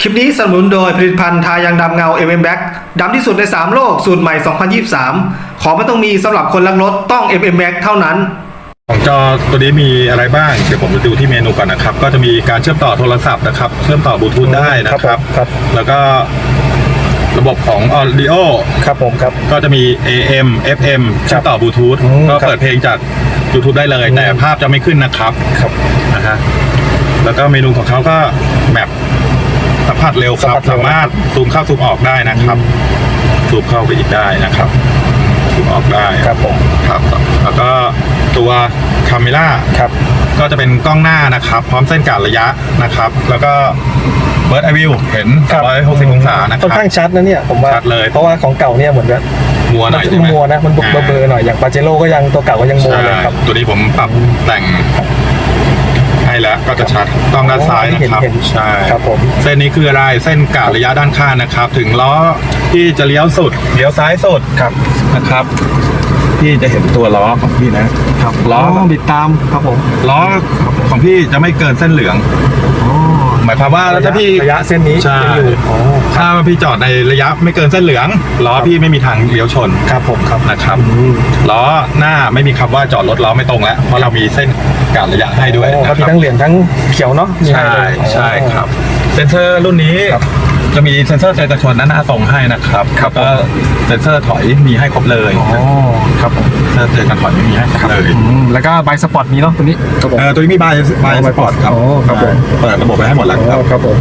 คลิปนี้สนับสนุนโดยผลิตภัณฑ์ทายางดำเงา MM Black ดำที่สุดใน 3 โลก สูตรใหม่ 2023 ของมันต้องมีสำหรับคนรักรถต้อง MM Black เท่านั้น ของจอตัวนี้มีอะไรบ้าง เดี๋ยวผมจะดูที่เมนูก่อนนะครับ ก็จะมีการเชื่อมต่อโทรศัพท์นะครับ เชื่อมต่อบลูทูธได้นะครับ ครับแล้วก็ระบบของ Audio ครับผมครับ ก็จะมี AM FM เชื่อมต่อบลูทูธอืมก็ครับเปิดเพลงจาก YouTube ได้เลย แต่ภาพจะไม่ขึ้นนะครับครับ นะฮะแล้วก็เมนูของเขาก็แบบ สัมผัสเร็วคสัรัมบผัสเร็ว สามารถซูมเข้าซูมออกได้นะครับซูมเข้าไปอีกได้นะครับซูมออกได้ครับผมครับแล้วก็ตัวคาเมล่า ครับ ก็จะเป็นกล้องหน้านะครับ พร้อมเส้นกาดระยะนะครับ แล้วก็เบิร์ดไอวิวเห็น ครับ 160 องศานะคค่อนรับข้างชัดนะเนี่ยผมว่าชัดเลย เพราะว่าของเก่าเนี่ยเหมือนกับมัวหน่อยมันใช่ไหมมัวนะมันบุกอ่าเบลอๆหน่อยอย่างปาเจโร่ก็ยังตัวเก่าก็ยังมัวใช่เลยครับ ตัวนี้ผมปรับแต่งให้ แล้วก็จะชัดกล้องด้านซ้ายนะครับเห็นเห็นใช่ครับผม เส้นนี้คืออะไรเส้นกาดระยะด้านข้างนะครับ ถึงล้อที่จะเลี้ยวสุดเลี้ยวซ้ายสุดครับนะครับพี่จะเห็นตัวล้อของพี่นะครับล้อบิดตามครับผมล้อของพี่จะไม่เกินเส้นเหลือง หมายความว่าถ้าพี่ระยะเส้นนี้ใช่ยังอยู่อ๋อถ้าพี่จอดในระยะไม่เกินเส้นเหลืองล้อพี่ไม่มีทางเลี้ยวชนครับผมครับนะครับอืม ล้อหน้าไม่มีคำว่าจอดรถล้อไม่ตรงแล้วเพราะเรามีเส้นกาดระยะให้ด้วยโอ้นะก็คมีรับทั้งเหรียญทั้งเขียวเนาะมีใช่ห้เลย ใช่ครับเซนเซอร์รุ่นนี้ครับ จะมีเซนเซอร์ใจกระชนหน้าตรงให้นะครับครับแล้วก็เซนเซอร์ถอยมีให้ครบเลยอ๋อครับผมเซนเซอร์ใจกันถอยไม่มีให้ครบเลยอืมแล้วก็ใบสปอร์ตมีเนาะตัวนี้ครับผม เออตัวนี้มีบายบายอ๋อสปอร์ตครับอ๋อครับผม เปิดระบบไปให้หมดแล้วครับ ครับผม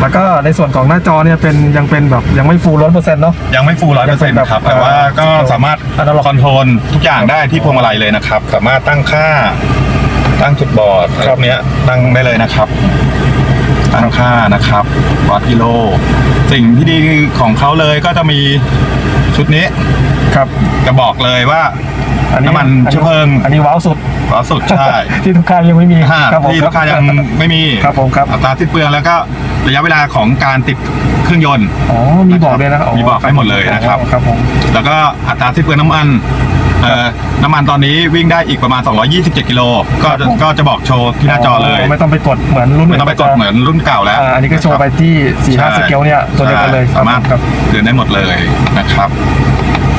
แล้วก็ในส่วนของหน้าจอเนี่ยเป็นยังเป็นแบบยังไม่ฟูลร้อยเปอร์เซ็นต์เนาะ ยังไม่ฟูลร้อยเปอร์เซ็นต์แบบครับ แต่ว่าก็เอ่อสามารถ analog คอนโทรลทุกอย่างได้ที่พวงมาลัยเลยนะครับ สามารถตั้งค่า ตั้งจุดบอดอะไรพวกเนี้ยตั้งได้เลยนะครับ ตั้งค่านะครับวัดกิโล สิ่งที่ดีของเขาเลยก็จะมีชุดนี้ครับจะบอกเลยว่าน้ำมันเชื้อเพลิง อันนี้ว้าวสุดขอสุดใช่ที่ทุกค่ายยังไม่มีห้าครับผมที่ลูกค้ายังไม่มีครับผมครับอัตราสิ้นเปลืองแล้วก็ระยะเวลาของการติดเครื่องยนต์อ๋อมีบอกเลยนะมีบอกให้หมดเลยนะครับครับผมแล้วก็อัตราสิ้นเปลืองน้ำมัน เอ่อน้ำมันตอนนี้วิ่งได้อีกประมาณ 227 กิโลก็จะก็จะบอกโชว์ที่หน้าจอเลยไม่ต้องไปกดเหมือนรุ่นไม่ต้องไปกดเหมือนรุ่นเก่าแล้วอ่าอันนี้ก็โชว์ไปที่4 5สเกลเนี่ยตัวเดียวกันเลยใช่สามารถครับเตือนได้หมดเลยนะครับ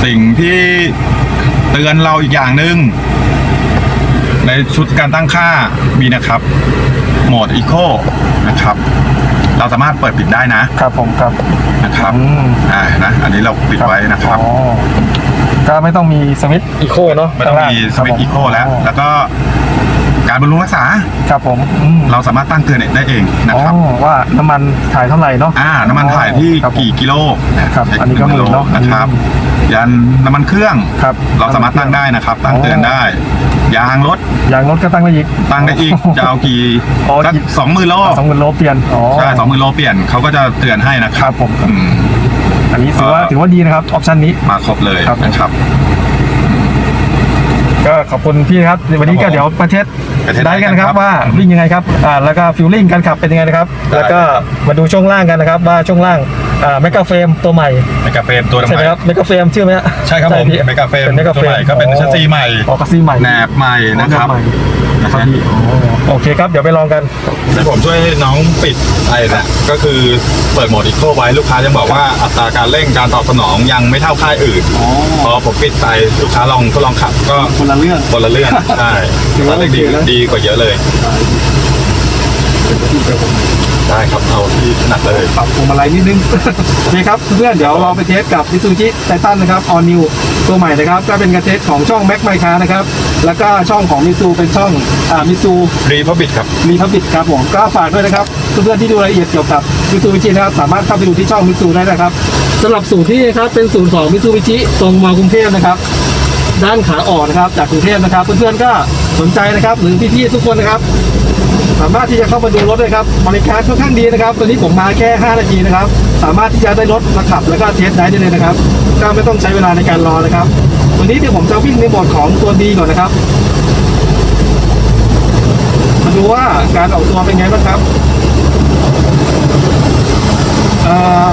สิ่งที่เตือนเราอีกอย่างหนึ่งในชุดการตั้งค่ามีนะครับ โหมดอีโคนะครับ เราสามารถเปิดปิดได้นะครับผมครับนะครับอืมอ่านะอันนี้เราปิดไว้นะครับ อ๋อก็ไม่ต้องมีสวิตช์อีโคเนาะไม่ต้องมีสวิตช์อีโคแล้ว แล้วก็การบำรุงรักษาครับผมอืมเราสามารถตั้งเตือนได้เองนะอ๋อครับว่าน้ำมันถ่ายเท่าไหร่เนาะอ่าน้ำมันถ่ายที่ครับผม กี่กิโลนะครับอันนี้ก็หมื่นเนอะนะครับ ยันน้ำมันเครื่องครับ เราสามารถตั้งได้นะครับตั้งเตือนได้ ยางรถยางรถก็ตั้งได้อีกตั้งได้อีกจะเอากี่อ๋อสักกี่ สองหมื่นโลสองหมื่นโลเปลี่ยนอ๋อใช่สองหมื่นโลเปลี่ยนเขาก็จะเตือนให้นะคครับรับผม อืม อันนี้ถือว่าเอ่อถือว่าดีนะครับออปชันนี้ มาครบเลยครับ นะครับ ก็ขอบคุณพี่นะครับวันนี้ก็เดี๋ยวประเทศประเทศได้กันนะครับได้กันครับว่าวิ่งยังไงครับอ่าแล้วก็ฟิลลิ่งการขับเป็นยังไงนะครับได้แล้วก็มาดูช่วงล่างกันนะครับ ว่าช่วงล่างอ่าเมกาเฟรมตัวใหม่เมกาเฟรมตัวใช่ไหมใหม่ครับเมกาเฟรมชื่อไหมฮะใช่ครับผมพี่เมกาเฟรมเป็นเมกาตัวเฟรมใหม่ก็เป็นชัสซีใหม่ออกกระซีใหม่แหนบใหม่นะครับแหใหม่นะครับพี่อ๋อ โอเคครับ เดี๋ยวไปลองกันเดี๋ยวผมช่วยน้องปิดไอ้นะก็คือเปิดโหมดอีโคไว้ลูกค้ายังบอกว่าอัตราการเร่งการตอบสนองยังไม่เท่าค่ายอื่น อ๋อ พอผมปิดไปลูกค้าลองทดลองขับก็คนละเรื่อง คนละเรื่อง ใช่ถือว่าตอนแรกดีโอเคนะ ดีกว่าเยอะเลย ได้ครับเอาที่ถนัดเลยปรับพวงมาลัยนิดนึงโอเคครับเพื่อนๆเดี๋ยวเราไปเทสกับ Mitsubishi Titan นะครับ All New ตัวใหม่นะครับ ก็เป็นการเทสของช่อง Mac m y c a r นะครับ แล้วก็ช่องของมิซูเป็นช่องอ่ามิซูรีพับบิดครับมีพับบิดครับผมก็ฝากด้วยนะครับเพื่อนๆที่ดูรายละเอียดเกี่ยวกับมิซูบิชินะครับสามารถเข้าไปดูที่ช่องมิซูได้นะครับสำหรับศูนย์ที่นี่ครับเป็นศูนย์ของมิซูบิชิตรงมากรุงเทพนะครับด้านขาออกนะครับจากกรุงเทพนะครับ เพื่อนๆก็สนใจนะครับหรือพี่ๆทุกคนนะครับ สามารถที่จะเข้ามาดูรถเลยครับบริการค่อนข้างดีนะครับตอนนี้ผมมาแค่ 5 นาทีนะครับ สามารถที่จะได้รถมาขับ แล้วก็เทสได้เลยนะครับก็ไม่ต้องใช้เวลาในการรอนะครับ วันนี้เดี๋ยวผมจะวิ่งในโหมดของตัวดีก่อนนะครับ มาดูว่าการออกตัวเป็นไงบ้างครับเอ่อ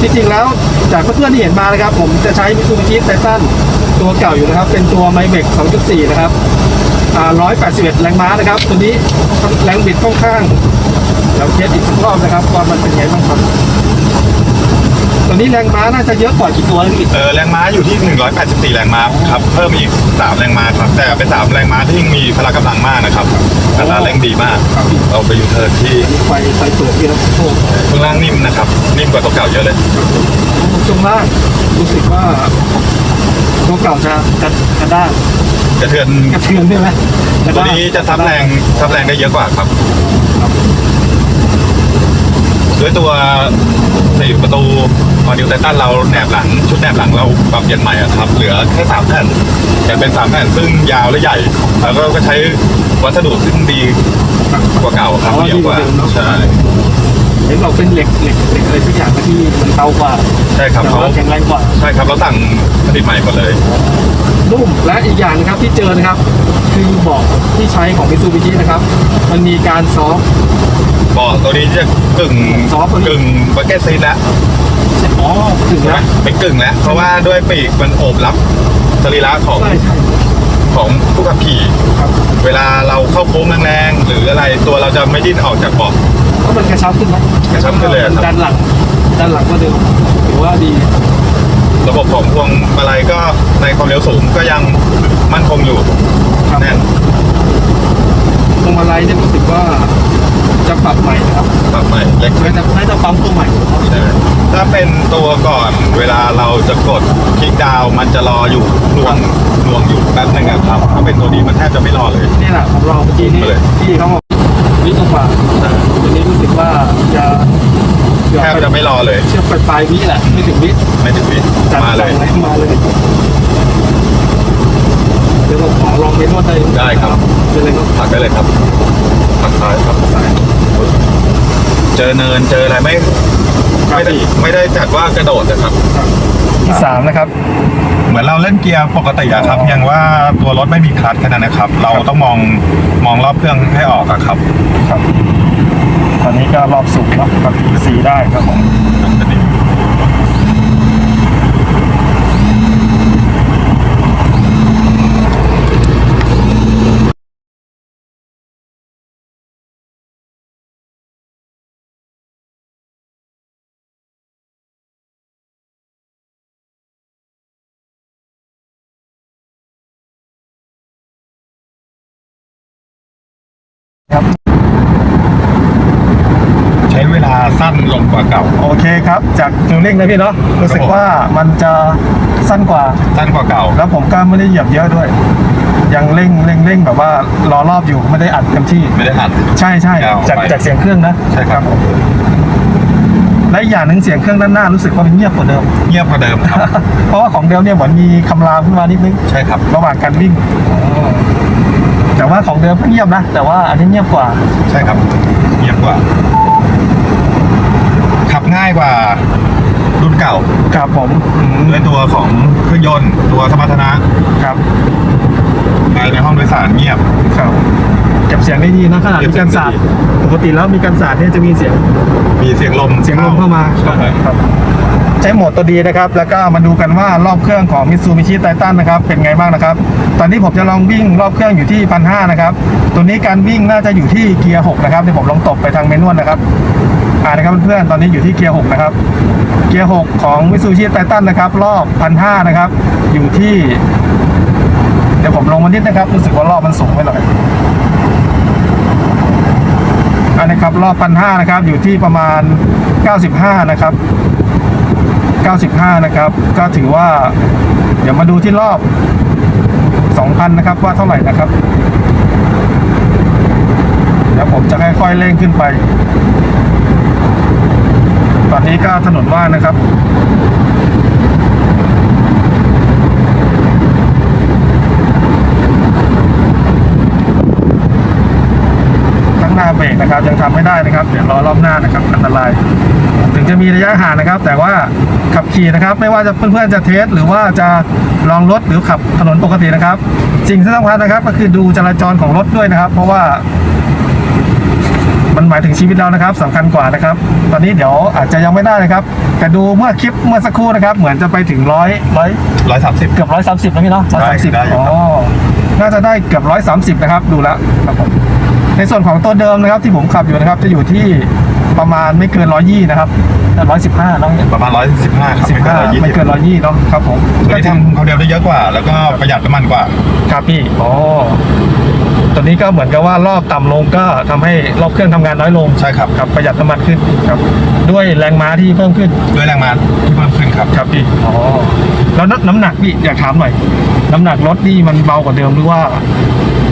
จริงๆแล้วจากเพื่อนๆที่เห็นมานะครับ ผมจะใช้ Mitsubishi Titan ตัวเก่าอยู่นะครับ เป็นตัว m y b e c 2.4 นะครับ 181 แรงม้านะครับ ตัวนี้แรงบิดค่อนข้างเดี๋ยวเทสอีกสักรอบนะครับว่ามันเป็นไงบ้างครับตอนนี้แรงม้าน่าจะเยอะกว่ากี่ตัวแล้วพี่เออแรงม้าอยู่ที่ 184 แรงม้าครับเพิ่มอีก 3 แรงม้าครับ แต่เป็น 3 แรงม้าที่มีพละกำลังมากนะครับอัตราเร่งดีมาก เราไปยูเทิร์นที่มีไฟไฟเปิดที่นะโอ้ข้างล่างนิ่มนะครับ นิ่มกว่าตัวเก่าเยอะเลยช่วงล่างรู้สึกว่าตัวเก่าจะกระกระด้างก ระเทือนกระเทือนใช่ไหมกระตัวด้างนี้จะซับแรงซับแรงได้เยอะกว่าครับด้วยตัวสี่ประตูออนิวไททันเราแหนบหลัง ชุดแหนบหลังเราปรับเปลี่ยนใหม่อะครับ เหลือแค่สามแผ่นแต่เป็นสามแผ่นซึ่งยาวและใหญ่ แล้วก็ก็ใช้วัสดุซึ่งดีกว่าเก่าครับเหนียวกว่าใช่ เห็นบอกเป็นเหล็กเหล็กเหล็กอะไรสักอย่างนะที่มันเตากว่าใช่ครับแต่เขาว่าแข็งแรงกว่าใช่ครับเราสั่งผลิตใหม่หมดเลย นุ่มและอีกอย่างนะครับที่เจอนะครับ คือเบอกที่ใช้ของมิซูบิชินะครับ มันมีการซอฟต์ เบาะตัวนี้จะกึ่งซอฟต์กว่านี้ กึ่งบักเก็ตซีทแล้วอ๋อถึงใช่ไหมแล้วเป็นกึ่งแล้ว เพราะว่าด้วยปีกมันโอบรับสรีระของใช่ใช่ของผู้ขับขี่ ครับ เวลาเราเข้าโค้งแรงๆหรืออะไรตัวเราจะไม่ดิ้นออกจากเบาะ แล้วมันกระชับขึ้นไหมกระชับขึ้นเลยครับ ด้านหลังด้านหลังก็เดิมถือว่าดีระบบของพวงมาลัยก็ในความเร็วสูงก็ยังมั่นคงอยู่ครับแน่นพวงมาลัยเนี่ยรู้สึกว่าจะปรับใหม่นะครับปรับใหม่เล็ก น่าจะน่าจะปั๊มตัวใหม่ใช่ถ้าเป็นตัวก่อนเวลาเราจะกดคลิกดาวน์มันจะรออยู่หน่วงหน่วงอยู่แป๊บนึงอะครับถ้าเป็นตัวนี้มันแทบจะไม่รอเลย นี่แหละของเราเมื่อกี้นี่ไปเลยที่เขาบอก วิกว่าตัวนี้รู้สึกว่าจะเกือบแทบจะไม่รอเลย เชื่อมปลายๆวิแหละไม่ถึงวิไม่ถึงวิจัดมาเลสั่ยงเลยมาเลยเดี๋ยวผมขอลองเมนูได้ได้ครับเป็นเลยครับผักได้เลยครับผักซ้ายครับซ้ายเจอเนินเจออะไรไม่ไม่ได้ไม่ได้จัดว่ากระโดดนะครับที่สามนะครับ เหมือนเราเล่นเกียร์ปกติอะครับยังว่าตัวรถไม่มีคลัตช์ขนาดนนะครับ เราต้องมองมองรอบเครื่องให้ออกอะครับ ครับ ตอนนี้ก็รอบสูงเนาะปรับสีได้ครับผม กว่าเก่า โอเคครับ จากฟิลลิ่งนะพี่เนาะรู้สึกว่ามันจะสั้นกว่า สั้นกว่าเก่า แล้วผมก็ไม่ได้เหยียบเยอะด้วย ยังเร่งเร่งเร่งแบบว่ารอรอบอยู่ไม่ได้อัดเต็มที่ ไม่ได้อัด ใช่ใช่ยาวจากไปจากเสียงเครื่องนะ ใช่ครับ และอีกอย่างหนึ่งเสียงเครื่องด้านหน้ารู้สึกว่ามันเงียบกว่าเดิม เงียบกว่าเดิมครับ เพราะว่าของเดิมเนี่ยเหมือนมีคำรามขึ้นมานิดนึง ใช่ครับ ระหว่างการวิ่งแต่ว่าของเดิมก็เงียบนะ แต่ว่าอันนี้เงียบกว่า ใช่ครับ เงียบกว่า ขับง่ายกว่ารุ่นเก่าครับผมด้วยตัวของเครื่องยนต์ตัวสมรรถนะครับภายในห้องโดยสารเงียบครับเก็บเสียงได้ดีนะขนาดเก็บมีเสียกางรสาดได้ดีปกติแล้วมีการสาดเนี่ยจะมีเสียง มีเสียงลมเสียงลมเข้ามาใช่ครับใช้โหมดตัวดีนะครับ แล้วก็มาดูกันว่ารอบเครื่องของ Mitsubishi Titan นะครับ เป็นไงบ้างนะครับ ตอนนี้ผมจะลองวิ่งรอบเครื่องอยู่ที่พันห้านะครับ ตัวนี้การวิ่งน่าจะอยู่ที่เกียร์หกนะครับเดี๋ยวผมลองตบไปทางเมนวลนะครับ อ่านะครับเพื่อนๆตอนนี้อยู่ที่เกียร์หกนะครับ เกียร์หกของ Mitsubishi Titan นะครับ รอบพันห้านะครับ อยู่ที่ เดี๋ยวผมลงมานิดนะครับ รู้สึกว่ารอบมันสูงไปหน่อยอันนี้ครับรอบพันห้านะครับ อยู่ที่ประมาณ 95 นะครับ 95 นะครับ ก็ถือว่า เดี๋ยวมาดูที่รอบ 2,000 นะครับ ว่าเท่าไหร่นะครับเดี๋ยวผมจะค่อยๆเร่งขึ้นไป ตอนนี้ก็ถนนว่างนะครับข้างหน้าเบรกนะครับยังทำไม่ได้นะครับ เดี๋ยวรอรอบหน้านะครับอันตราย ถึงจะมีระยะห่างนะครับ แต่ว่าขับขี่นะครับ ไม่ว่าจะเพื่อนๆจะเทส หรือว่าจะลองรถหรือขับถนนปกตินะครับ สิ่งที่สำคัญนะครับ ก็คือดูจราจรของรถด้วยนะครับ เพราะว่า มันหมายถึงชีวิตเรานะครับสำคัญกว่านะครับ ตอนนี้เดี๋ยวอาจจะยังไม่ได้นะครับ แต่ดูเมื่อคลิปเมื่อสักครู่นะครับ เหมือนจะไปถึงร้อยร้อยร้อยสามสิบเกือบร้อยสามสิบนะพี่เนาะร้อยได้สามสิบได้อยู่อ๋อครับน่าจะจะได้เกือบร้อยสามสิบนะครับ ดูแล้วครับผมในส่วนของตัวเดิมนะครับที่ผมขับอยู่นะครับ จะอยู่ที่ประมาณไม่เกินร้อยยี่นะครับร้อยสิบห้าน้องเนี่ยประมาณ115ครับสิบห้าไม่เกินร้อยยี่เนาะครับผมตัวก็นี้ททำความเร็วได้เยอะกว่า แล้วก็ประหยัดน้ำมันกว่าำครับพี่อ๋อ ตัวนี้ก็เหมือนกับว่ารอบต่ำลงก็ทำให้รอบเครื่องทำงานน้อยลงใช่ครับ ครับประหยัดน้ำมันขึ้นครับ ด้วยแรงม้าที่เพิ่มขึ้นด้วยแรงม้าที่เพิ่มขึ้นครับ ครับพี่อ๋อแล้วน้ำน้ำหนักพี่อยากถามหน่อย น้ำหนักรถนี่มันเบากว่าเดิมหรือว่า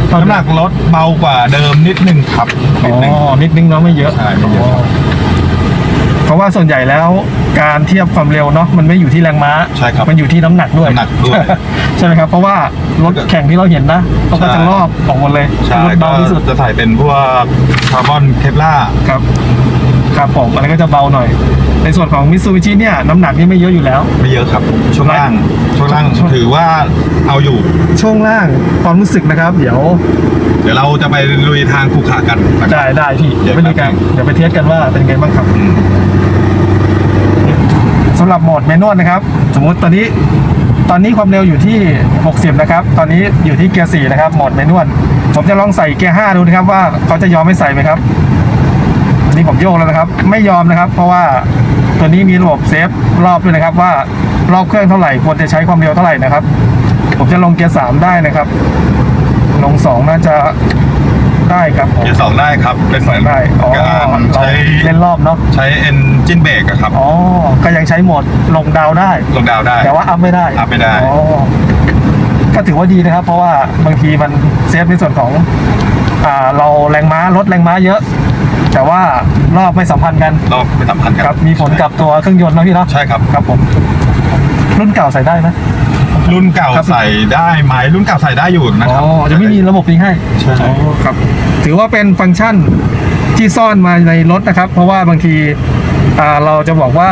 เท่าน้ำหนักรถเบากว่าเดิมนิดนึงครับอ๋นิดนึงอนิดนึงเนาะไม่เยอะใช่ไม่เยอะครับ เพราะว่าส่วนใหญ่แล้วการเทียบความเร็วเนาะมันไม่อยู่ที่แรงม้า ใช่ครับมันอยู่ที่น้ำหนักด้วยน้ำหนักด้วย ใช่ไหมครับ เพราะว่ารถแข่งที่เราเห็นนะเขาก็ใช่จะรอบออกหมดเลยใช่รถก็เบาที่สุดจะใส่เป็นพวกคาร์บอนเคปล่าครับครับผมอันนี้นก็จะเบาหน่อย ในส่วนของมิ t ซูบิชิเนี่ยน้ำหนักนี่ไม่เยอะอยู่แล้ว ไม่เยอะครับ ช่วงล่าง ช่วงล่างช่วง ถือว่าเอาอยู่ ช่วงล่างความรู้สึกนะครับ เดี๋ยวเดี๋ยวเราจะไปลุยทางภูขากันนะครับ ได้ได้พี่เดี๋เดี๋ยยววไปดูกันเดี๋ยวไปเทสกันว่าเป็นไงบ้างครับ อืม สำหรับโหมดเมนวลนะครับ สมมุติตอนนี้ตอนนี้ความเร็วอยู่ที่ 60 นะครับ ตอนนี้อยู่ที่เกียร์4นะครับโหมดเมนวลผมจะลองใส่เกียร์5ดูนะครับว่าเขาจะยอมไม่ใส่ไหมครับนนี้ผมโยกแล้วนะครับ ไม่ยอมนะครับ เพราะว่าตัวนี้มีระบบเซฟรอบด้วยนะครับว่ารอบเครื่องเท่าไหร่ควรจะใช้ความเร็วเท่าไหร่นะครับ ผมจะลงเกียร์3ได้นะครับ ลง 2 น่าจะ ได้ครับผมเกียร์สองได้ครับ เป็นเหมือนได้อ๋อการเราใช้เล่นรอบเนาะใช้เอนจินเบรกอะครับ อ๋อ ก็ยังใช้โหมดลงดาวได้ ลงดาวได้ แต่ว่าอัพไม่ได้อัพไม่ได้ อ๋อ ก็ถือว่าดีนะครับ เพราะว่าบางทีมันเซฟในส่วนของอ่าเราแรงม้าลดแรงม้าเยอะ แต่ว่ารอบไม่สัมพันธ์กัน รอบไม่สัมพันธ์กันครับ มีผลกับตัวเครื่องยนต์นะพี่เนาะ ใช่ครับ ครับผม รุ่นเก่าใส่ได้ไหม รุ่นเก่าครับ ใส่ได้ไหมรุ่นเก่าใส่ได้อยู่นะอ๋ครับอจะไม่มีระบบนี้ให้ใช่ อ๋อครับ ถือว่าเป็นฟังก์ชันที่ซ่อนมาในรถนะครับ เพราะว่าบางทีอ่าเราจะบอกว่า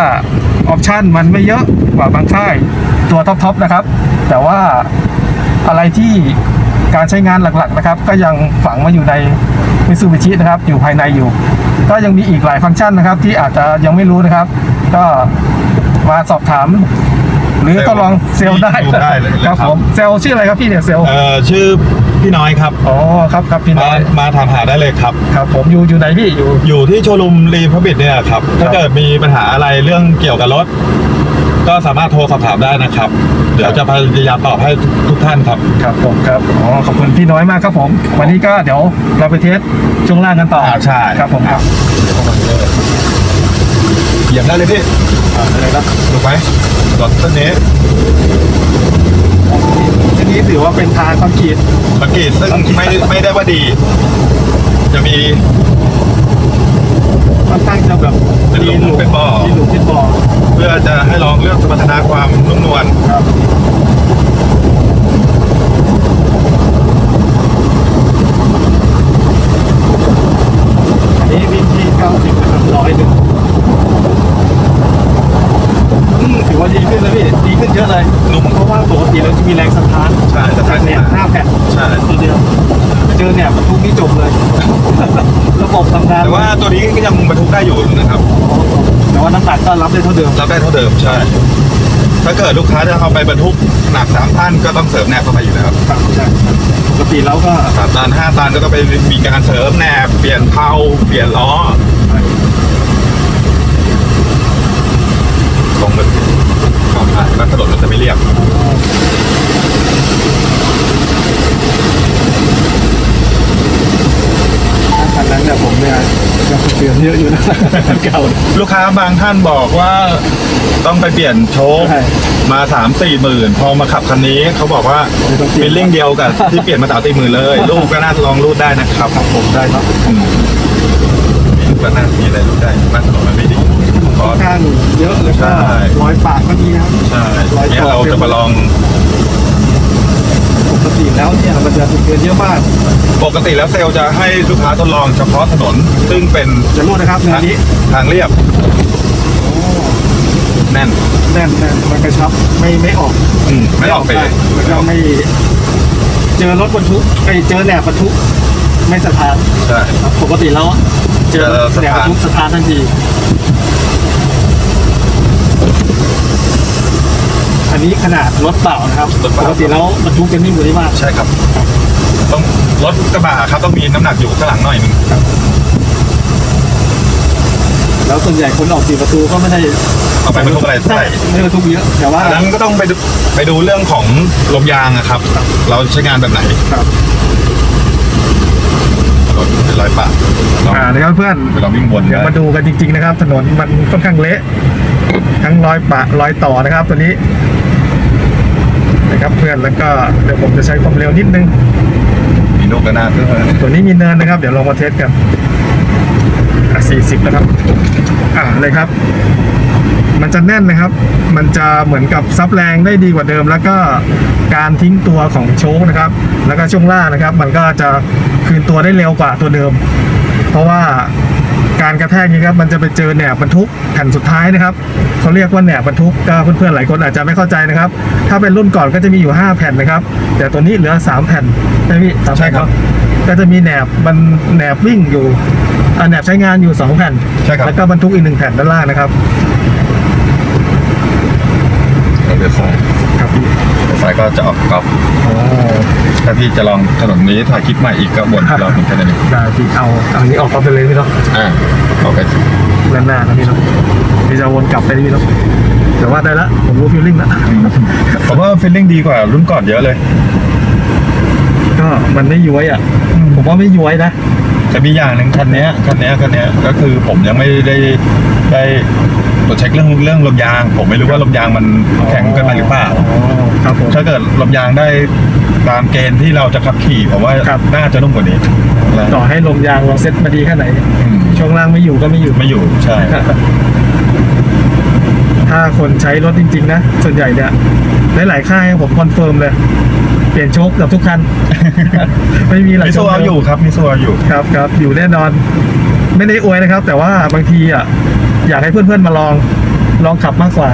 ออปชันมันไม่เยอะกว่าบางค่ายตัวท็อปๆนะครับ แต่ว่าอะไรที่การใช้งานหลักๆนะครับ ก็ยังฝังมาอยู่ในมิซูบิชินะครับ อยู่ภายในอยู่ ก็ยังมีอีกหลายฟังก์ชันนะครับ ที่อาจจะยังไม่รู้นะครับ ก็มาสอบถาม หรือก็ลองเซลล์ได้ดูได้เลยครับผมเซลล์ชื่ออะไรครับพี่เนี่ยเซลล์เอ่อชื่อพี่น้อยครับ อ๋อครับครับพี่น้มาอยมาถามหาได้เลยครับ ครับ ผมอยู่อยู่ไหนพี่อยู่ อยู่ที่โชว์รูมรีพับบิทเนี่ยครับ ถ้าเกิดมีปัญหาอะไรเรื่องเกี่ยวกับรถ ก็สามารถโทรสอบถามได้นะครับ เดี๋ยวจะพยายามตอบให้ทุกท่านครับ ครับผมครับ อ๋อ ขอบคุณพี่น้อยมากครับผม วันนี้ก็เดี๋ยวเราไปเทสช่วงล่างกันต่ออ่าใช่ ครับผมครับ เหยียบได้เลยพี่ อ่าได้เลยครับถูกไหมรถเส้นนี้ทีนี้ถือว่าเป็นทางคอนกรีต สังเกตซึ่งไม่ไม่ได้ว่าดี จะมี ค่อนข้างจะแบบเป็นหลุมเป็นบ่อ มีหลุมเป็นบ่อเพื่อจะให้ลองเรื่องสมรรถนะความนุ่มนวลอันนี้วิ่งที่90นะครับร้อยหนึ่งอืมถือ ว่าดีขึ้นแล้วพี่ดีขึ้นเยอะเลยนุ่มเพราะว่าปกติเราจะมีแรงสะท้านใช่สะท้านเนี่ยหน้าแผ่นใช่ตัวเดียวเจอเนี่ยบรรทุกนี่จบเลย ระบบทำงานแต่ว่าตัวนี้ก็ยังบรรทุกได้อยู่นะครับแต่ว่าน้ำหนักก็รับได้เท่าเดิมรับได้เท่าเดิมใช่ถ้าเกิดลูกค้าจะเอาไปบรรทุกหนักสามตันก็ต้องเสริมแนบเข้าไปอยู่แล้วครับใช่ครับปกติแล้วก็สามตันห้าตันก็ต้องไปมีการเสริมแนบเปลี่ยนเพลาเปลี่ยนล้อตรงมันขอ บทางแล้วถนนมันจะไม่เรียบคันนั้นเนี่ยผมเนี่ยยังเปลี่ยนเยอะอยู่นะ เก่า ลูกค้าบางท่านบอกว่าต้องไปเปลี่ยนโชคใช่มาสามสี่หมื่นพอมาขับคันนี้เขาบอกว่าไม่ต้องเปลี่ยน เป็นลิ่งเดียวกับที่เปลี่ยนมาสามสี่หมื่นเลย ลูกก็น่าจะลองรูดได้นะครับผมได้ครับอืมมีลูกก็น่ามีอะไรรูดได้บ้านถนนมันไม่ ดีเพราะข้างเยอะแล้วก็ใช่รอยปากก็มีนะครับใช่เนี่ยเราจะมาลองปกติแล้วเนี่ยมันจะเกินเยอะมากปกติแล้วเซลล์จะให้ลูกค้าทดลองเฉพาะถนน ซึ่งเป็นจะรู้นะครับเนื้อทางนี้ทางเรียบแน่นแน่นแน่นมันกระชับไม่ไม่ออกอืมไม่ออกไปด้แล้วก็ไม่ เจอรถบรรทุกไอยเจอแหนบบรรทุก ไม่สถานใช่ครับปกติแล้วเจอเจอสแหนบถานบรรทุกสถานทันที นนี้ขนาดรถเปล่านะครับรถเปปล่า กติแล้วบรรทุกจะนิ่มกว่านี้มากใช่ครับ ต้องรถกระบะครับต้องมีน้ำหนักอยู่ข้างหลังหน่อยหนึงแล้วส่วนใหญ่คนออกสี่ประตูก็ไม่ได้เอาไปบรรทุกอะไรเท่าไหร่ ไม่ได้บรรทุกเยอะแต่ว่าอันนั้นก็ต้องไปดูไปดูเรื่องของลมยางอะครับ เราใช้งานแบบไหนครับถนนเป็นร้อยปะเราอ่านะครับเพื่อน เราวิ่งวนเดี๋ยวมาดูกันจริงๆนะครับ ถนนมันค่อนข้างเละ ทั้งรอยปะรอยต่อนะครับ ตัวนี้ นะครับเพื่อนแล้วก็เดี๋ยวผมจะใช้ความเร็วนิดนึง มีนกกระนาดด้วยตัวนี้มีเนินนะครับ เดี๋ยวลองมาเทสกันอะ40นะครับ อ่าเลยครับ มันจะแน่นนะครับ มันจะเหมือนกับซับแรงได้ดีกว่าเดิม แล้วก็การทิ้งตัวของโชคนะครับ แล้วก็ช่วงล่างนะครับ มันก็จะคืนตัวได้เร็วกว่าตัวเดิม เพราะว่า การกระแทกนี้ครับมันจะไปเจอแหนบบรรทุกแผ่นสุดท้ายนะครับเขาเรียกว่าแหนบบรรทุกก็เพื่อนๆหลายคนอาจจะไม่เข้าใจนะครับ ถ้าเป็นรุ่นก่อนก็จะมีอยู่ 5 แผ่นนะครับ แต่ตัวนี้เหลือ 3 แผ่นใช่ไหมพี่สามแผ่นเนอะก็จะมีแหนบมันแหนบวิ่งอยู่อ่าแหนบใช้งานอยู่ 2 แผ่นใช่ครับ แล้วก็บรรทุกอีกหนึ่งแผ่นด้านล่างนะครับเราเดือดสายครับพี่เดือดสายก็จะออกกรอบโอ้ ถ้าพี่จะลองถนนนี้ถ่ายคลิปใหม่อีกก็บนเราเหมือนกันเลยได้พี่เอาเอาอันนี้ออกก็ไปเลยพี่เนาะอ่าเอาไปด้านหน้านะพี่เนาะพี่จะวนกลับไปพี่เนาะแต่ว่าได้ละผมรู้ฟีลลิ่งละผมว่าฟีลลิ่งดีกว่ารุ่นก่อนเยอะเลย ก็มันไม่ย้วยอะ ผมว่าไม่ย้วยนะแต่มีอย่างหนึ่งคันเนี้ยคันเนี้ยคันเนี้ยก็คือผมยังไม่ได้ได้ตรวจเช็คเรื่องเรื่องลมยาง ผมไม่รู้ว่าลมยางมันแข็งเกันไปหรือเปล่าอ๋อครับผมถ้าเกิดลมยางได้ ตามเกณฑ์ที่เราจะขับขี่ผมว่าครับ น่าจะนุ่มกว่านี้ต่อให้ลมยางเราเซ็ตมาดีแค่ไหนอืมช่วงล่างไม่อยู่ก็ไม่อยู่ ไม่อยู่ใช่ถ้าคนใช้รถจริง ๆ นะ ส่วนใหญ่เนี่ยหลายๆค่ายผมคอนเฟิร์มเลย เปลี่ยนโชคเกับทุกคัน ไม่มีหลายมิโชซูคเอาอยู่ครับมิซูเอาอยู่ ครับครับอยู่แน่นอน ไม่ได้อวยนะครับ แต่ว่าบางทีอะอยากให้เพื่อนๆมาลองลองขับมากกว่า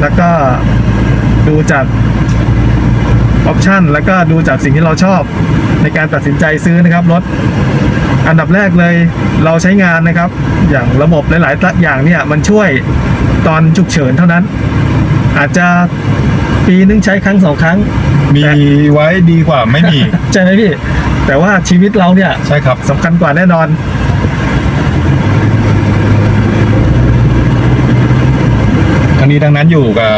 แล้วก็ดูจาก ออปชันแล้วก็ดูจากสิ่งที่เราชอบในการตัดสินใจซื้อนะครับรถอันดับแรกเลยเราใช้งานนะครับ อย่างระบบหลายๆอย่างเนี่ยมันช่วยตอนฉุกเฉินเท่านั้น อาจจะปีนึงใช้ครั้งสองครั้ง มีไว้ดีกว่าไม่มี ใช่ไหมพี่ แต่ว่าชีวิตเราเนี่ยใช่ครับสำคัญกว่าแน่นอนทั้งนี้ทั้งนั้นอยู่กับ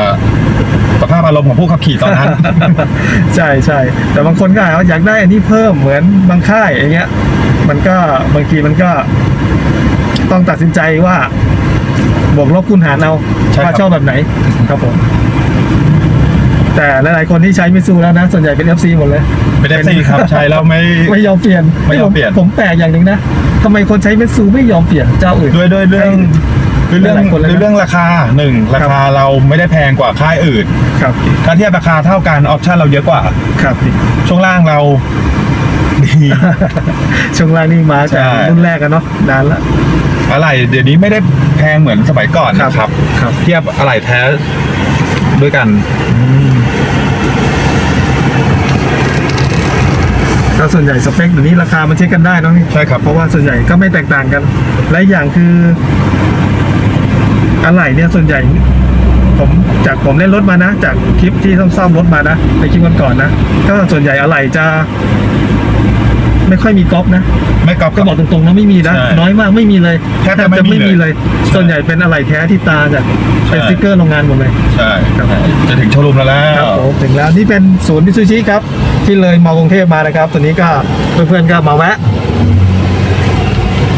สภาพ อารมณ์ของผู้ขับขี่ตอนนั้น ใช่ใช่แต่บางคนก็อาจจะอยากได้อันนี้เพิ่มเหมือนบางค่ายอย่างเงี้ย มันก็บางทีมันก็ ต้องตัดสินใจว่าบวกลบคูณหารเอาใช่ครับ ว่าชอบแบบไหนครับผม แต่หลายๆคนที่ใช้มิซูแล้วนะ ส่วนใหญ่เป็น FC หมดเลย เป็นเอฟซีครับใช้แล้วไม่ ไม่ยอมเปลี่ยนไม่ยอมเปลี่ยน ผมผมแปลกอย่างหนึ่งนะทำไมคนใช้มิซูไม่ยอมเปลี่ยนเจ้าอื่น ด้วยด้วยเรื่อง ด้วยเรื่องหลายคนเลยนะด้วยเรื่องราคาหนึ่งราคาเราไม่ได้แพงกว่าค่ายอื่น ครับถ้าเทียบราคาเท่ากันออปชันเราเยอะกว่า ครับพี่ ช่วงล่างเราดี ช่วงล่างนี่มาจากใช่ รุ่นแรกกันเนาะนานละอะไรเดี๋ยวนี้ไม่ได้แพงเหมือนสมัยก่อนนะครับ ครับเทียบอะไรแท้ด้วยกัน ก็ส่วนใหญ่สเปคเดี๋ยวนี้ราคามันเช็คกันได้เนอะพี่ใช่ครับ เพราะว่าส่วนใหญ่ก็ไม่แตกต่างกัน และอีกอย่างคือ อะไหล่เนี่ยส่วนใหญ่ ผมจากผมเล่นรถมานะ จากคลิปที่ซ่อมๆรถมานะในคลิปก่อนๆนะ ก็ส่วนใหญ่อะไหล่จะ ไม่ค่อยมีก๊อปนะไม่กอบก็บอกตรงๆนะไม่มีนะใช่น้อยมากไม่มีเลยแทบจะไม่มีไม่มีเลเลยยใช่ส่วนใหญ่เป็นอะไหล่แท้ที่ตาจากเป็นใช่สติ๊กเกอร์โรงงานหมดเลย ใช่ ครับ จะถึงโชว์รูมแล้วแล้ครับว ผมถึงแล้วนี่เป็นศูนย์มิซูชิครับ ที่เลยมอกรุงเทพมานะครับ ตัวนี้ก็เพื่อนๆก็มาแวะ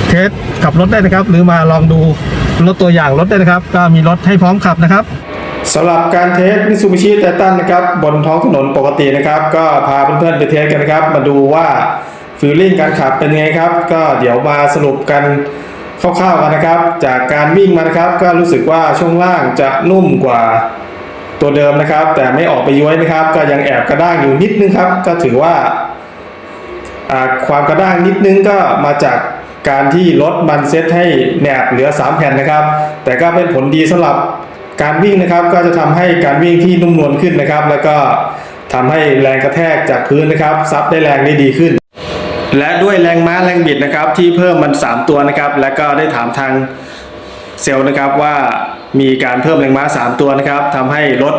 เทสขับรถได้นะครับ หรือมาลองดู รถตัวอย่างรถได้นะครับ ก็มีรถให้พร้อมขับนะครับสำหรับการเทสมิซูบิชิไททันนะครับบนท้องถนนปกตินะครับ ก็พาเพื่อนๆไปเทสกันนะครับ มาดูว่าฟีลลิ่งการขับเป็นไงครับ ก็เดี๋ยวมาสรุปกันคร่าวๆกันนะครับ จากการวิ่งมานะครับ ก็รู้สึกว่าช่วงล่างจะนุ่มกว่าตัวเดิมนะครับ แต่ไม่ออกไปย้วยนะครับ ก็ยังแอบกระด้างอยู่นิดนึงครับ ก็ถือว่าความกระด้างนิดนึงก็มาจาก การที่รถมันเซตให้แหนบเหลือ 3 แผ่นนะครับ แต่ก็เป็นผลดีสำหรับการวิ่งนะครับก็จะทำให้การวิ่งที่นุ่มนวลขึ้นนะครับ แล้วก็ทำให้แรงกระแทกจากพื้นนะครับซับได้แรงได้ดีขึ้น และด้วยแรงม้าแรงบิดนะครับ ที่เพิ่มมัน 3 ตัวนะครับ แล้วก็ได้ถามทางเซลล์นะครับว่ามีการเพิ่มแรงม้า 3 ตัวนะครับทำให้รถ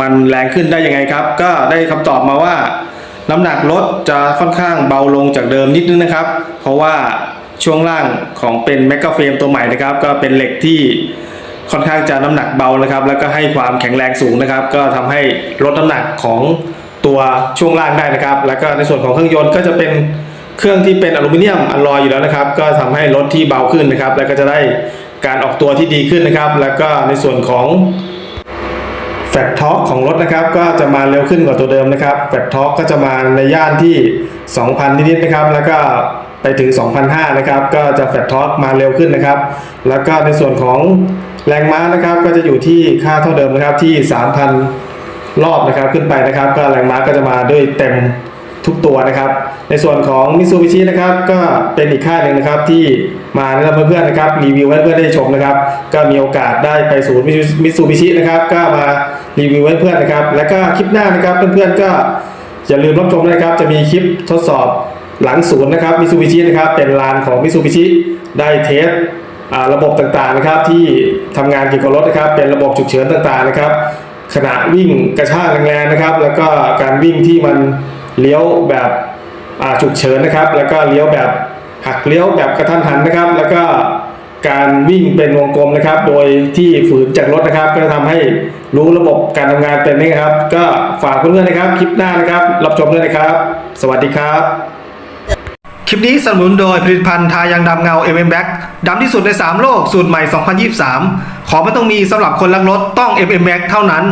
มันแรงขึ้นได้ยังไงครับ ก็ได้คำตอบมาว่า น้ำหนักรถจะค่อนข้างเบาลงจากเดิมนิดนึงนะครับ เพราะว่า ช่วงล่างของเป็นแมกกาเฟรมตัวใหม่นะครับ ก็เป็นเหล็กที่ค่อนข้างจะน้ำหนักเบานะครับ แล้วก็ให้ความแข็งแรงสูงนะครับ ก็ทำให้ลดน้ำหนักของตัวช่วงล่างได้นะครับ แล้วก็ในส่วนของเครื่องยนต์ก็จะเป็นเครื่องที่เป็นอลูมิเนียมอลลอยอยู่แล้วนะครับ ก็ทำให้รถที่เบาขึ้นนะครับ แล้วก็จะได้การออกตัวที่ดีขึ้นนะครับ แล้วก็ในส่วนของแฟตท็อกของรถนะครับก็จะมาเร็วขึ้นกว่าตัวเดิมนะครับแฟตท็อกก็จะมาในย่านที่ 2,000 นิดๆนะครับ แล้วก็ ไปถึง2,500นะครับ ก็จะแฟตท็อกมาเร็วขึ้นนะครับ แล้วก็ในส่วนของแรงม้านะครับ ก็จะอยู่ที่ค่าเท่าเดิมนะครับที่ 3,000 รอบนะครับขึ้นไปนะครับ ก็แรงม้าก็จะมาด้วยเต็มทุกตัวนะครับ ในส่วนของมิซูบิชินะครับก็เป็นอีกค่ายหนึ่งนะครับที่มาแนะนำเพื่อนๆนะครับรีวิวให้เพื่อนได้ชมนะครับ ก็มีโอกาสได้ไปศูนย์มิซูบิชินะครับก็มารีวิวให้เพื่อนนะครับ แล้วก็คลิปหน้านะครับเพื่อนๆก็อย่าลืมรับชมนะครับ จะมีคลิปทดสอบ หลังศูนย์นะครับมิซูบิชินะครับเป็นลานของมิซูบิชิได้เทสระบบต่างๆนะครับที่ทำงานเกี่ยวกับรถนะครับเป็นระบบฉุกเฉินต่างๆนะครับขณะวิ่งกระชากแรงๆนะครับ แล้วก็การวิ่งที่มันเลี้ยวแบบฉุกเฉินนะครับ แล้วก็เลี้ยวแบบหักเลี้ยวแบบกระทันหันนะครับ แล้วก็การวิ่งเป็นวงกลมนะครับ โดยที่ฝืนจากรถนะครับ ก็จะทำให้รู้ระบบการทำงานเป็นนะครับ ก็ฝากเพื่อนๆนะครับ คลิปหน้านะครับ รับชมด้วยนะครับ สวัสดีครับ คลิปนี้สนับสนุนโดยผลิตภัณฑ์ทายางดำเงา m m Black ดำที่สุดใน 3 โลก สูตรใหม่ 2023 ของไม่ต้องมีสำหรับคนรักรถต้อง m m Black เท่านั้น